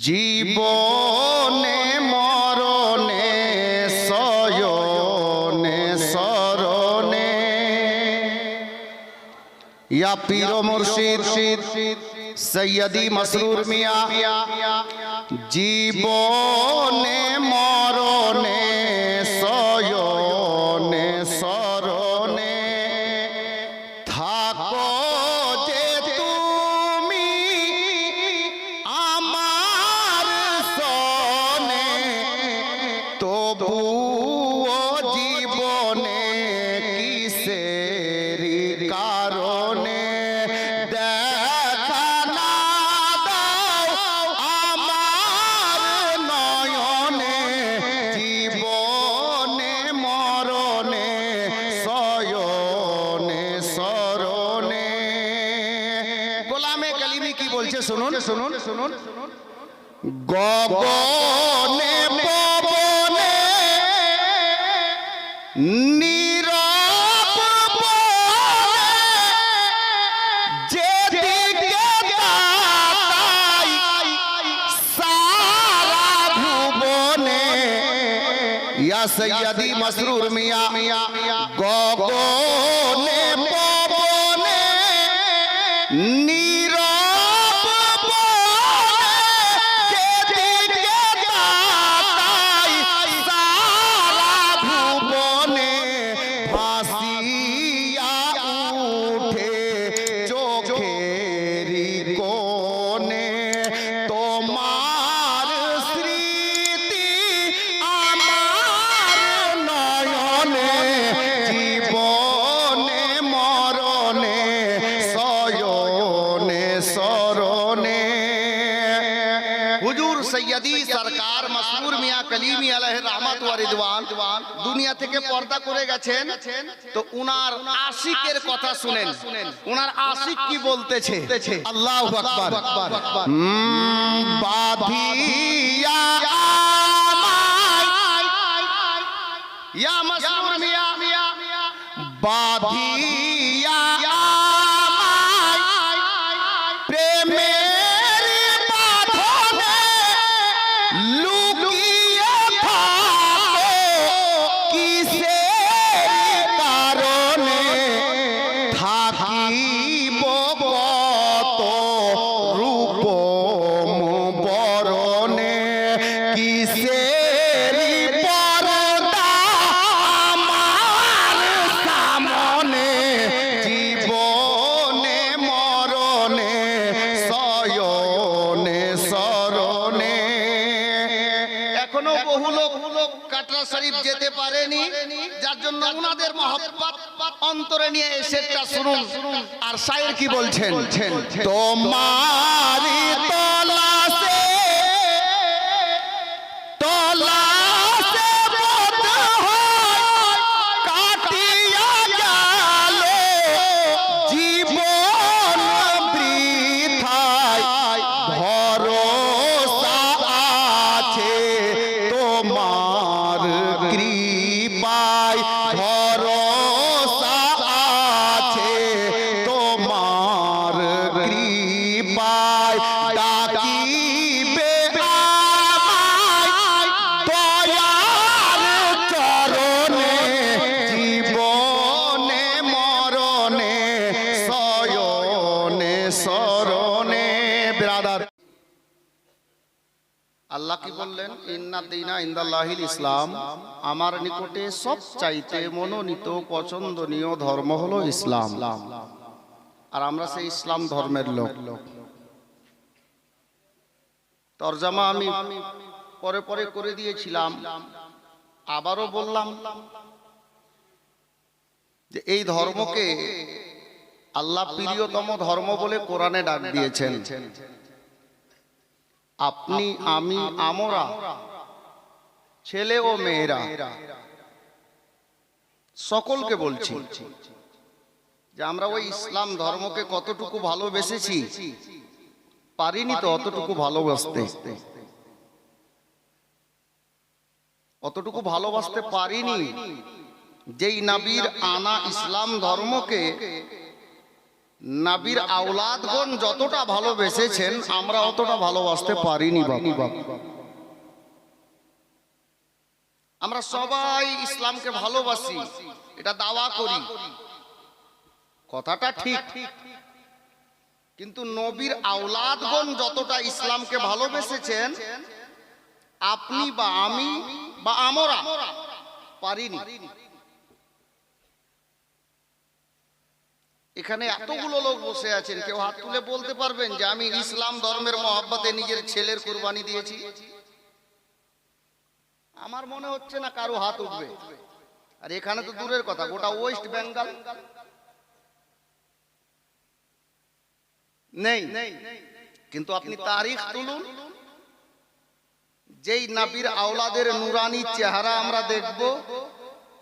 জীবনে মরণে সয়নে সরণে ইয়া পীর মুর্শিদ সৈয়দি মসরুর মিয়া জীবনে তবুও সৈয়দি মসরুর মিয়া। গগনে সৈয়দি সরকার মসরুর মিয়া কলিমি আলহ রহমত ওয়া রিদওয়ান দুনিয়া থেকে পর্দা করে গেছেন তো উনার আশিকের কথা শুনেন উনার আশিক কি বলতেছে আল্লাহু আকবার বাঁধিয়া ইয়া মসরুর মিয়া বাঁধিয়া কাটরা শরীফ যেতে পারেনি, যার জন্য উনাদের মহব্বত অন্তরে নিয়ে এসেটা শুনুন। আর শায়ের কি বলছেন? তোমারি তলাশে কৃপায় ডাকিবে দয়ার চরণে আল্লাহ কি বললেন? ইন্দাল্লাহিল ইসলাম। আমার নিকটে সব চাইতে মনোনীত, পছন্দনীয় ধর্ম হলো ইসলাম। আর আমরা সেই ইসলাম ধর্মের লোক। তরজামা আমি পরে পরে করে দিয়েছিলাম। আবারও বললাম যে এই ধর্মকে আল্লাহ প্রিয়তম ধর্ম বলে কোরআনে ডাক দিয়েছেন। আপনি আমি আমরা ছেলে ও মেয়েরা সকলকে বলছি। যে আমরা ওই ইসলাম ধর্মকে কতটুকু ভালোবেসেছি পারিনি তো অতটুকু ভালোবাসতে। অতটুকু ভালোবাসতে পারিনি যেই নাবির আনা ইসলাম ধর্মকে নাবির আওলাদগণ যতটা ভালোবেসেছেন আমরা অতটা ভালোবাসতে পারিনি বাবা। আমরা সবাই ইসলামকে ভালোবাসি এটা দাওয়া করি। কথাটা ঠিক। কিন্তু নবীর আওলাদগণ যতটা ইসলামকে ভালোবেসেছেন আপনি বা আমি বা আমরা পারিনি। এখানে এতগুলো লোক বসে আছেন কেউ হাত তুলে বলতে পারবেন যে আমি ইসলাম ধর্মের মহাব্বতে নিজের ছেলের কুরবানি দিয়েছি। আমার মনে হচ্ছে না কারও হাত উঠবে। আর এখানে তো দূরের কথা গোটা ওয়েস্ট বেঙ্গল নেই। কিন্তু আপনি তারিখ তুলুন। যেই নাবির আওলাদের নুরানি চেহারা আমরা দেখব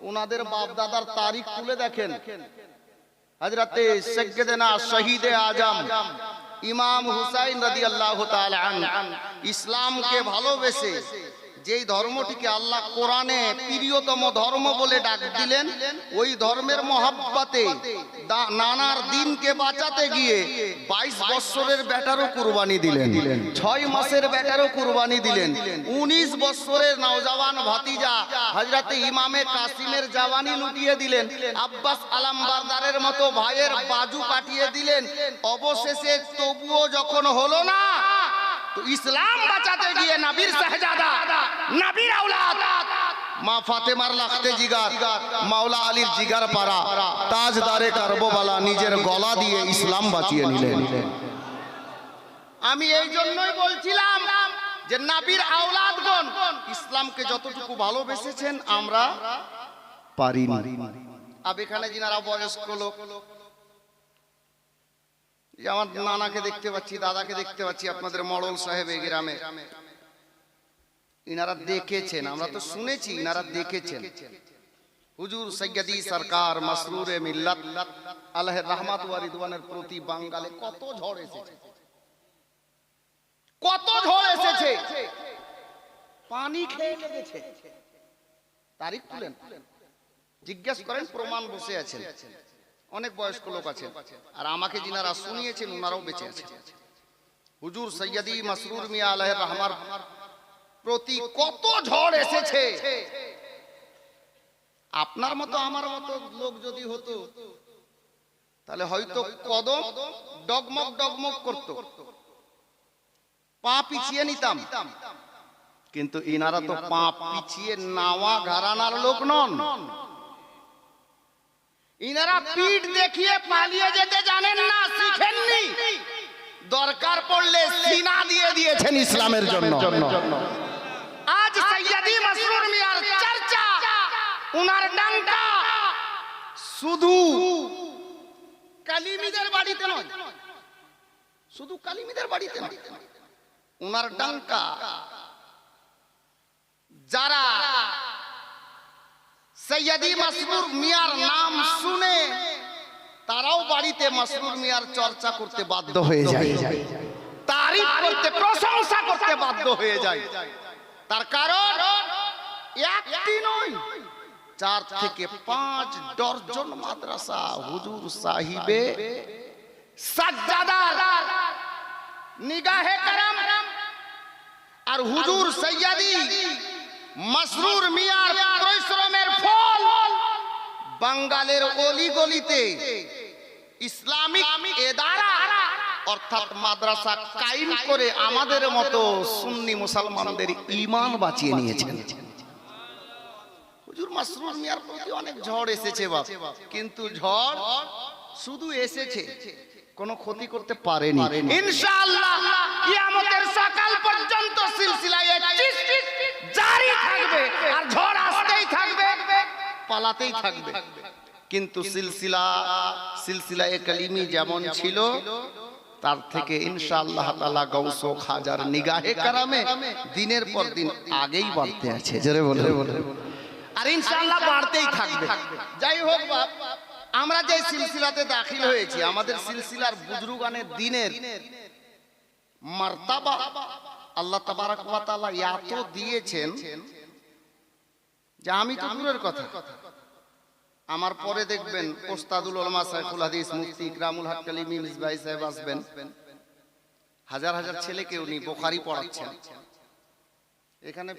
ওনাদের বাপ দাদার তারিখ তুলে দেখেন। হজরতে সৈয়দনা শহীদে আজম ইমাম হুসাইন রাদিয়াল্লাহু তাআলা আন ইসলামকে ভালোবেসে যেই ধর্মটিকে আল্লাহ কোরআনে প্রিয়তম ধর্ম বলে ডাক দিলেন, ওই ধর্মের মহাব্বাতে নানার দিনকে বাঁচাতে গিয়ে বাইশ বৎসরের ব্যাটারও কুরবানি দিলেন, ছয় মাসের ব্যাটারও কুরবানি দিলেন, উনিশ বৎসরের নওজওয়ান ভাতিজা হজরতে ইমামে কাসিমের জাওয়ানি লুটিয়ে দিলেন, আব্বাস আলামবারদারের মতো ভাইয়ের বাজু কাটিয়ে দিলেন, অবশেষে তবুও যখন হলো না তো ইসলাম বাঁচাতে গিয়ে নবীর শাহজাদা নবীর আওলাদ মা ফাতেমার লাখতে জিগার মাওলা আলীর জিগার পারা তাজদারে কারবোবালা নিজের গলা দিয়ে ইসলাম বাঁচিয়ে নিলেন আমি এই জন্যই বলছিলাম যে নাবির আওলাদগণ ইসলামকে যতটুকু ভালোবেসেছেন আমরা পারিনি। আব এখানে যিনারা বয়স্ক লোক আমার নানাকে দেখতে পাচ্ছি, দাদাকে দেখতে পাচ্ছি, আপনাদের মডল সাহেব এই গ্রামে। ইনারা দেখেছেন, আমরা তো শুনেছি, ইনারা দেখেছেন। হুজুর সৈয়দি সরকার মাসরুরে মিল্লাত আল্লাহের রহমাত ওয়া রিদওয়ানের প্রতি বাঙ্গালে কত ঝড় এসেছে। কত ঝড় এসেছে। পানি খেয়ে লেগেছে। তারিখ তুলেন। জিজ্ঞেস করেন, প্রমাণ বসে আছেন। অনেক বয়স্ক লোক আছেন। আর আমাকে যিনারা শুনিয়েছেন ওনারাও বেঁচে আছেন। হুজুর সৈয়দি মাসরুর মিয়া আলহের রহমার প্রতি কত ঝড় এসেছে। আপনার মতো, আমার মতো লোক যদি হতো, তাহলে হয়তো কদম ডগমগ ডগমগ করত। পা পিছিয়ে নিতাম। কিন্তু ইনারা তো পা পিছিয়ে নাওয়া ঘরানার লোক নন। ইনারা পিঠ দেখিয়ে পালিয়ে যেতে জানেন না শিখেননি। দরকার পড়লে সিনা দিয়ে দিয়েছেন ইসলামের জন্য। আজ সৈয়দি মাসরুর মিয়ার চর্চা উনার ডাঙ্কা শুধু কালিমিদের বাড়িতে নয় শুধু কালিমিদের বাড়িতে নয় উনার ডাঙ্কা যারা সৈয়দি মাসরুর মিয়ার নাম শুনে তারাও বাড়িতে মাসরুর মিয়ার চর্চা করতে বাধ্য হয়ে যায়। তারিফ করতে প্রশংসা করতে বাধ্য হয়ে যায়। তার কারণ একটি নয় চার থেকে পাঁচ ডর্জন মাদ্রাসা হুজুর সাহিবে সাজ্জাদার নিগাহে কারাম। আর হুজুর সৈয়দি মাসরুর মিয়ার পরিশ্রমের ফল। বাঙ্গালের অলি গলিতে ইসলামিক এদারা, অর্থাৎ মাদ্রাসা কায়েম করে আমাদের মতো সুন্নি মুসলমানদের ঈমান বাঁচিয়ে নিয়েছেন। হুজুর, মাসরুর মিয়ার প্রতি অনেক ঝড় এসেছে বাপ। কিন্তু ঝড় শুধু এসেছে। কোনো ক্ষতি করতে পারেনি। ইনশাআল্লাহ কিয়ামতের সকাল পর্যন্ত সিলসিলা এ চিস জারি থাকবে আর ঝড় আসতেই থাকবে পালাতেই থাকবে। কিন্তু সিলসিলা সিলসিলা এ কালিমি যেমন ছিল তার থেকে ইনশাআল্লাহ তাআলা গৌস ও খাজার নিগাহে কারামে দিনের পর দিন আগেই বাড়তে আছে। জোরে বলে আর ইনশাআল্লাহ বাড়তেই থাকবে। যাই হোক বাপ আমরা যে সিলসিলাতে দাখিল হয়েছি আমাদের সিলসিলার বুজরুগানের দিনের মার্তাবা আল্লাহ তাবারাক ওয়া তাআলা এত দিয়েছেন যে আমি তো দূরের কথা। আমার পরে দেখবেন ওস্তাদুল ওলামা সাইফুল হাদিস মুফতি ইকরামুল হক কালিমি মিসবাই সাহেব আসবেন। হাজার হাজার ছেলেকে উনি বোখারি পড়াচ্ছেন। এখানে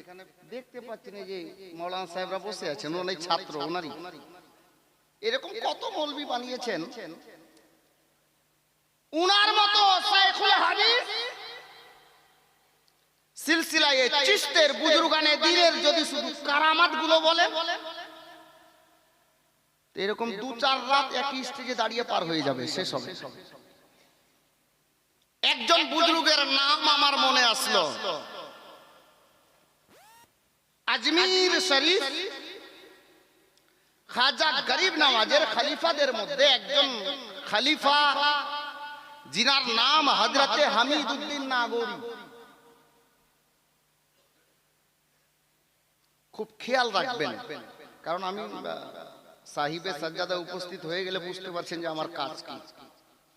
দেখতে পাচ্ছেন যে মৌলানা সাহেবরা বসে আছেন অনেক ছাত্র ওনারই এরকম কত মৌলবি বানিয়েছেন? উনার মতো হাদিস সিলসিলায়ে চিস্তের বুজুর্গানে দিনের যদি শুধু কারামাতগুলো বলে এরকম দু চার রাত একই স্টেজে দাঁড়িয়ে পার হয়ে যাবে শেষ হবে। একজন বুজুর্গের নাম আমার মনে আসলো। আজমির শরীফ খাজা গরিব নওয়াজের খলিফাদের মধ্যে একজন খলিফা, জিনার নাম হজরতে হামিদুদ্দিন নাগরি। খুব খেয়াল রাখবেন, কারণ আমি সাহিবে সাজ্জাদা উপস্থিত হয়ে গেলে বুঝতে পারছেন যে আমার কাজ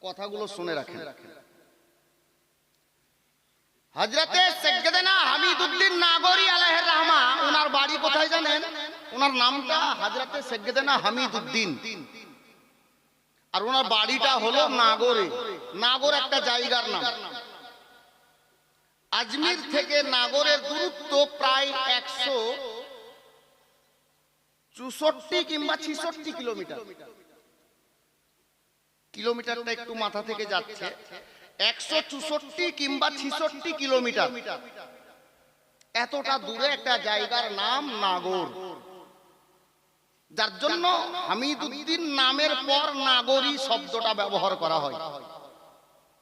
কথাগুলো শুনে রাখেন। হজরতে সৈয়দনা হামিদুদ্দিন নাগরি আলাইহির রহমা ওনার বাড়ি কোথায় জানেন? ওনার নামটা হজরতে হামিদ উদ্দিন আর ওনার বাড়িটা হলো নাগরে। নাগর একটা জায়গার নাম। আজমির থেকে নাগরের দূরত্ব প্রায় একশো চৌষট্টি কিংবা ছিষট্টি কিলোমিটার। কিলোমিটারটা একটু মাথা থেকে যাচ্ছে। একশো চৌষট্টি কিংবা ছিষট্টি কিলোমিটার। এতটা দূরে একটা জায়গার নাম নাগর। যার জন্য হামিদুদ্দিন নামের পর নাগরী শব্দটা ব্যবহার করা হয়।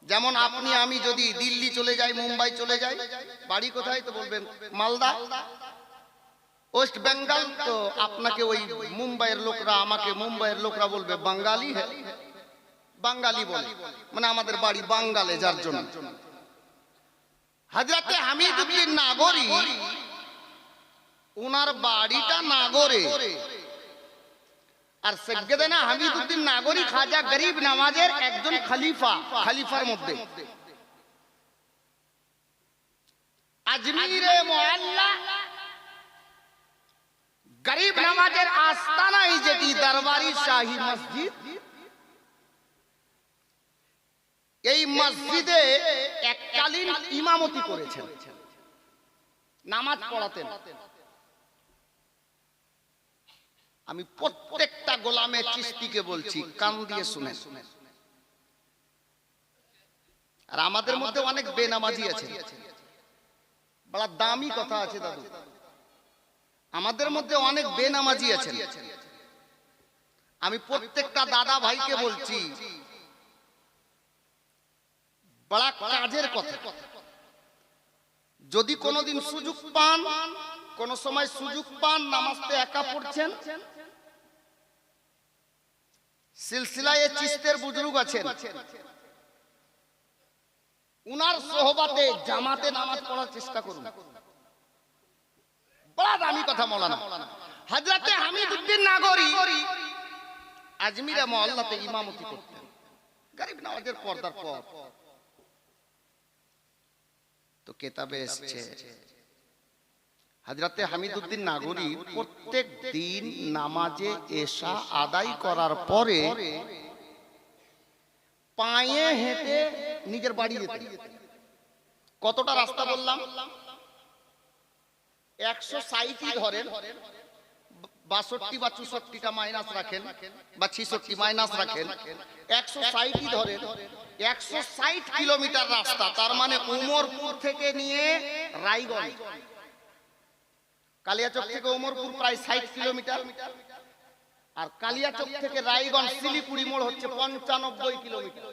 যেমন আপনি আমি যদি দিল্লি চলে যাই মুম্বাই চলে যাই বাড়ি কোথায় তো বলবেন? মালদা। ওয়েস্ট বেঙ্গল তো আপনাকে ওই মুম্বাইয়ের লোকরা আমাকে মুম্বাইয়ের লোকরা বলবে বাঙালি হ্যাঁ বাঙালি বলে। মানে আমাদের বাড়ি বাঙ্গালে যার জন্য। হাজরাতে হামিদুদ্দিন নাগরি ওনার বাড়িটা নাগরে। আর সৈয়দনা হামিদুদ্দিন নাগরি খাজা গরিব নামাজের একজন খলিফা, খলিফার মধ্যে। আজমিরে মোয়াল্লা গরিব নামাজের আস্তানাই যেটি দরবারি শাহী মসজিদ। এই মসজিদে এককালীন ইমামতি করেছেন। নামাজ পড়াতেন। আমি প্রত্যেকটা গোলামের চিস্তিকে বলছি কান দিয়ে শুনে আর আমাদের মধ্যে অনেক বেনামাজি আছে। বড় দামি কথা আছে দাদু। আমাদের মধ্যে অনেক বেনামাজি আছেন। আমি প্রত্যেকটা দাদা ভাইকে বলছি বড় কাজের কথা। যদি কোনোদিন সুযোগ পান কোন সময় সুযোগ পান, নামাজতে একা পড়ছেন? সিলসিলায় চিস্তের বুজরুগ আছেন। উনার সোহবাতে জামাতে নামাজ পড়ার চেষ্টা করুন। বড় দামি কথা হজরতে হামিদুদ্দিন নাগরি, আজমিরে মহল্লাতে ইমামতি করতেন। গরিব নওয়াজের পর্দার পর। তো কেতাবে এসছে হাজরাতে হামিদুদ্দিন নাগরি প্রত্যেক দিন নামাজে এসা আদায় করার পরে পায়ে হেঁটে নিজের বাড়ি যেতেন কতটা রাস্তা বললাম? একশো ষাটই ধরেন। বাষট্টি বা চৌষট্টিটা মাইনাস রাখেন বা ছিষট্টি মাইনাস রাখেন। একশো ষাটই ধরেন। একশো ষাট কিলোমিটার রাস্তা। তার মানে উমরপুর থেকে নিয়ে রায়গঞ্জ। কালিয়াচক থেকে উমরপুর প্রায় ষাট কিলোমিটার। আর কালিয়াচক থেকে রায়গঞ্জ, শিলিগুড়ি মোড় হচ্ছে পঞ্চানব্বই কিলোমিটার।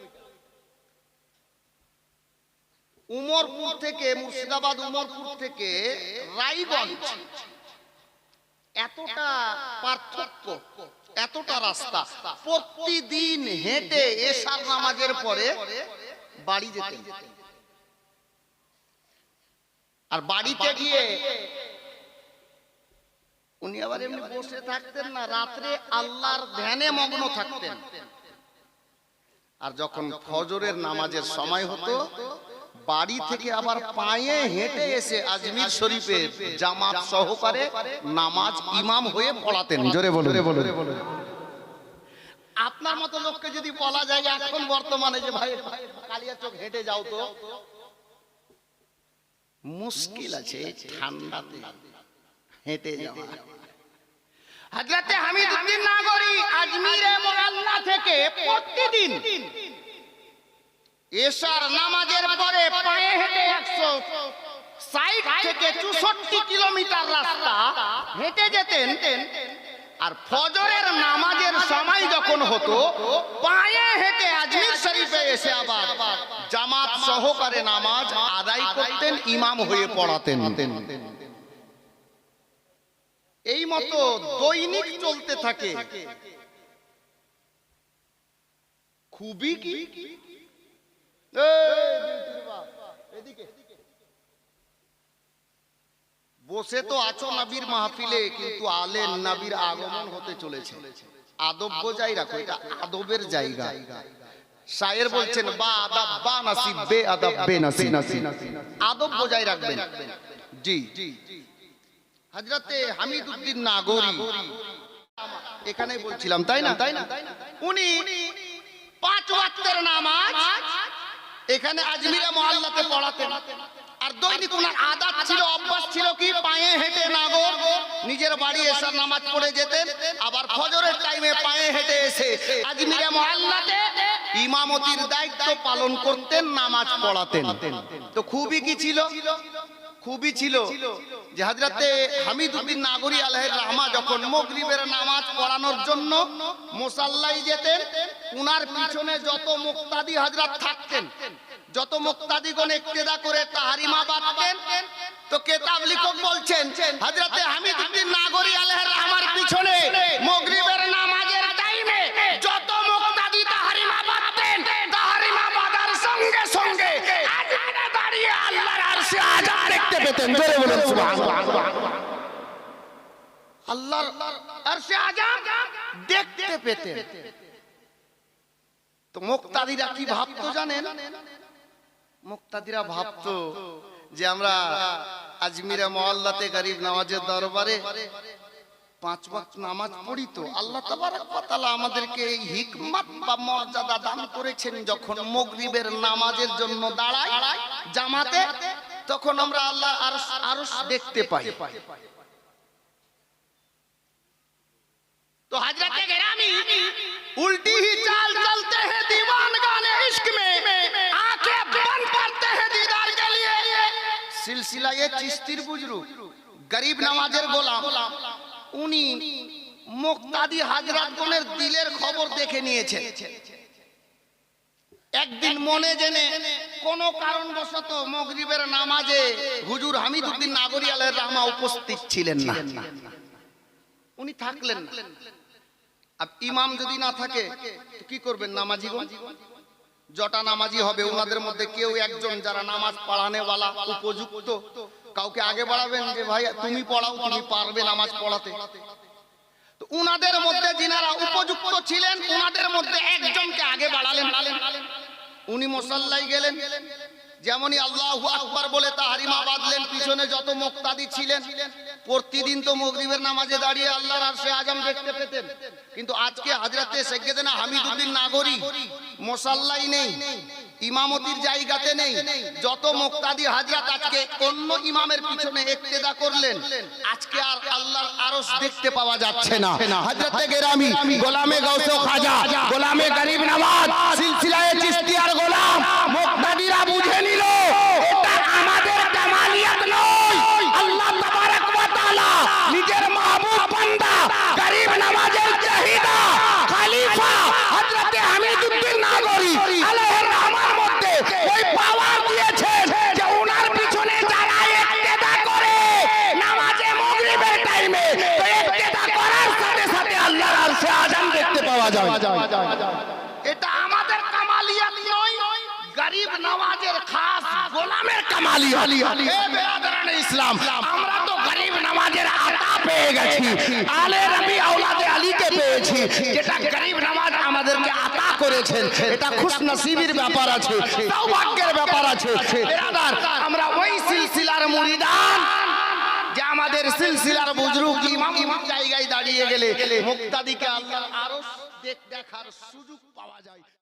উমরপুর থেকে, মুর্শিদাবাদ উমরপুর থেকে রায়গঞ্জ এতটা পার্থক্য, এতটা রাস্তা, প্রতিদিন হেঁটে এশার নামাজের পরে বাড়ি যেতেন আর বাড়িতে গিয়ে উনি আবার এমনি বসে থাকতেন না রাত্রে আল্লাহর ধ্যানে মগ্ন থাকতেন। আর যখন ফজরের নামাজের সময় হতো বাড়ি থেকে আবার পায়ে হেঁটে এসে আজমির শরীফের জামাত সহকারে নামাজ ইমাম হয়ে পড়াতেন। জোরে বলো আপনার মতো লোককে যদি বলা যায় এখন বর্তমানে যে ভাই কালিয়া চোখ হেঁটে যাও তো। মুশকিল আছে ঠান্ডাতে। হেঁটে যাওয়া। হযরতে হামিদুদ্দিন নাগরী আজমিরে মোরাল্লা থেকে প্রতিদিন এশার নামাজের পরে পায়ে হেঁটে একশো ষাট থেকে চৌষট্টি কিলোমিটার রাস্তা হেঁটে যেতেন আর ফজরের নামাজের সময় যখন হতো পায়ে হেঁটে আজমির শরীফে এসে আবার জামাত সহকারে নামাজ আদায় করতেন ইমাম হয়ে পড়াতেন। এই মতো দৈনিক চলতে থাকে। খুবই কি? বসে তো আছো নবীর মাহফিলে কিন্তু আলেন নবীর আগমন হতে চলেছে। আদব বজায় রাখো এটা আদবের জায়গা। শায়ের বলছেন বা আদব বা নাসিব বে আদব বে নাসিব। আদব বজায় রাখবেন। জি জি। হযরতে হামিদুদ্দিন নাগরি। এখানে বলছিলাম তাই না? তাই না? উনি পাঁচ ওয়াক্তের নামাজ এখানে আজমিরা মহল্লাতে পড়াতেন। আর দৈনিক উনার আদাত ছিল অভ্যাস ছিল কি? পায়ে হেঁটে নাগর নিজের বাড়ি এসে নামাজ পড়ে যেতেন আবার ফজরের টাইমে পায়ে হেঁটে এসে আজমিরা মহল্লাতে ইমামতির দায়িত্ব পালন করতেন নামাজ পড়াতেন। তো খুবই কি ছিল? খুবই ছিল। যে হাজরাতে হামিদুদ্দিন নাগরী আলহের রহমা যখন মগরিবের নামাজ পড়ানোর জন্য মোসাল্লাই যেতেন উনার পিছনে যত মুক্তাদি হাজরাত থাকতেন যত মুক্তাদিগণ একটেদা করে তাহারিমা বাঁধতেন তো কেতাব লিখক বলছেন? হাজরাতে দেখতে তো কি ভাবতো জানেন? মুক্তাদিরা ভাবতো যে আমরা আজমিরা মহল্লাতে গরিব নামাজের দরবারে পাঁচ নামাজ পড়ি তো। আল্লাহ আমাদেরকে হিকমত বা মর্যাদা দান করেছেন যখন মাগরিবের নামাজের জন্য দাঁড়াই জামাতে, তখন আমরা আল্লাহ আরশ দেখতে পাই। तो हजरत गिरामी उल्टी ही चाल चलते हैं दीवान गाने इश्क में आंखें बंद करते हैं दीदार के लिए सिलसिला ये चिश्तीर बुजरु গরিব নামাজের গোলাম উনি মুক্তাদি হাজরাত গণের দিলের খবর দেখে নিয়েছেন একদিন মনে জেনে কোন কারণবশত মগরিবের নামাজে হুজুর হামিদুদ্দিন নাগরি আলের রহমা উপস্থিত ছিলেন না উনি থাকলেন আর ইমাম যদি না থাকে কি করবেন নামাজি জটা নামাজি হবে ওনাদের মধ্যে কেউ একজন যারা নামাজ পড়ানেওয়ালা উপযুক্ত কাউকে আগে বাড়াবেন যে ভাই তুমি পড়াও তুমি পারবে নামাজ পড়াতে। তো উনাদের মধ্যে যিনারা উপযুক্ত ছিলেন উনাদের মধ্যে একজনকে আগে বাড়ালেন। উনি মশাল্লাই গেলেন। যেমনই আল্লাহ আকবার বলে তাহারিমা বাঁধলেন পিছনে যত মুক্তাদি ছিলেন, প্রতিদিন তো মগরিবের নামাজে দাঁড়িয়ে আল্লাহর আরশে আজম দেখতে পেতেন। কিন্তু আজকে হাজরাতে সেগেদেনা হামিদুদ্দিন নাগরি, মশাল্লাই নেই, ইমামতির জায়গাতে নেই, যত মুক্তাদি হাজরাত আজকে অন্য ইমামের পিছনে ইক্তেদা করলেন, আজকে আর আল্লাহর আরশ দেখতে পাওয়া যাচ্ছে না। হযরতে গেরামি, গোলামে গাউসে খাজা, গোলামে গরিব নামাজ, সিলসিলায়ে চিশতিয়ার গোলাম মুক্তাদিরা বুঝে নিল এটা আমাদের কামালিয়াত নয় আল্লাহ তাবারক ওয়া তাআলা নিজের মাহবুব বান্দা গরিব নওয়াজের চাহিদা খলিফা হযরতে হামিদুদ্দিন নাগরি আলাইহির রহমার মধ্যে ওই পাওয়ার দিয়েছেন যে ওনার পিছনে যারা ইক্তেদা করে নামাজে তো ইক্তেদা করার সাথে সাথে আল্লাহর আরশে আজান দেখতে পাওয়া যায়। এটা আমাদের কামালিয়াত নয় গরিব নওয়াজের খাস গোলামের কামালিয়াত। এ বেরাদারানে ইসলাম আমরা তো গরিব নওয়াজের আতা পেয়ে গেছি। আলে নবী আওলাদে আলীকে পেয়েছি যেটা গরিব নওয়াজ আমাদেরকে আতা করেছেন। এটা খুশনসিবির ব্যাপার আছে সৌভাগ্যের ব্যাপার আছে। বেরাদার আমরা ওই সিলসিলার মুরিদান যে আমাদের সিলসিলার বুজরুক ইমাম জায়গায় দাঁড়িয়ে গেলে মুক্তাদিকে আল্লাহ দেখ দেখার সুযোগ